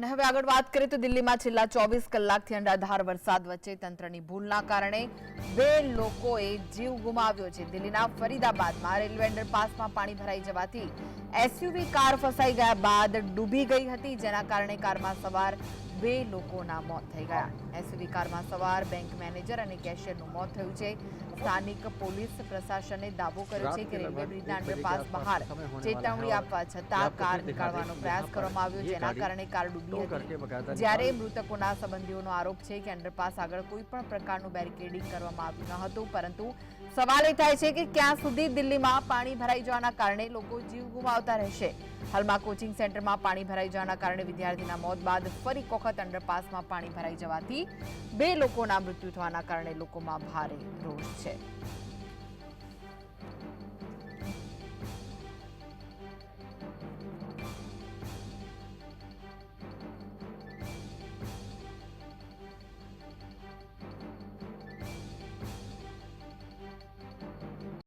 અને હવે આગળ વાત કરીએ તો દિલ્હીમાં છેલ્લા ચોવીસ કલાકથી અંડાધાર વરસાદ વચ્ચે તંત્રની ભૂલના કારણે બે લોકોએ જીવ ગુમાવ્યો છે. દિલ્હીના ફરીદાબાદમાં રેલવે અંડરપાસમાં પાણી ભરાઈ જવાથી એસયુવી કાર ફસાઈ ગયા બાદ ડૂબી ગઈ હતી જેના કારણે કારમાં સવાર બે લોકોના મોત થઈ ગયા. એસયુવી કારમાં સવાર બેંક મેનેજર અને કેશિયરનું મોત થયું છે. સ્થાનિક પોલીસ પ્રશાસને દાવો કર્યો છે કે રેલવે બ્રિજના અંડરપાસ બહાર ચેતવણી આપવા છતાં કાર નીકાળવાનો પ્રયાસ કરવામાં આવ્યો જેના કારણે કાર ડૂબી હતી. જ્યારે મૃતકોના સંબંધીઓનો આરોપ છે કે અંડરપાસ આગળ કોઈ પણ પ્રકારનું બેરિકેડિંગ કરવામાં આવ્યું ન હતું પરંતુ સવાલ એ થાય છે કે ક્યાં સુધી દિલ્હીમાં પાણી ભરાઈ જવાના કારણે લોકો જીવ ગુમાવતા રહેશે. હાલમાં કોચિંગ સેન્ટરમાં પાણી ભરાઈ જવાના કારણે વિદ્યાર્થીના મોત બાદ ફરી વખત અંડરપાસમાં પાણી ભરાઈ જવાથી બે લોકોના મૃત્યુ થવાના કારણે લોકોમાં ભારે રોષ છે.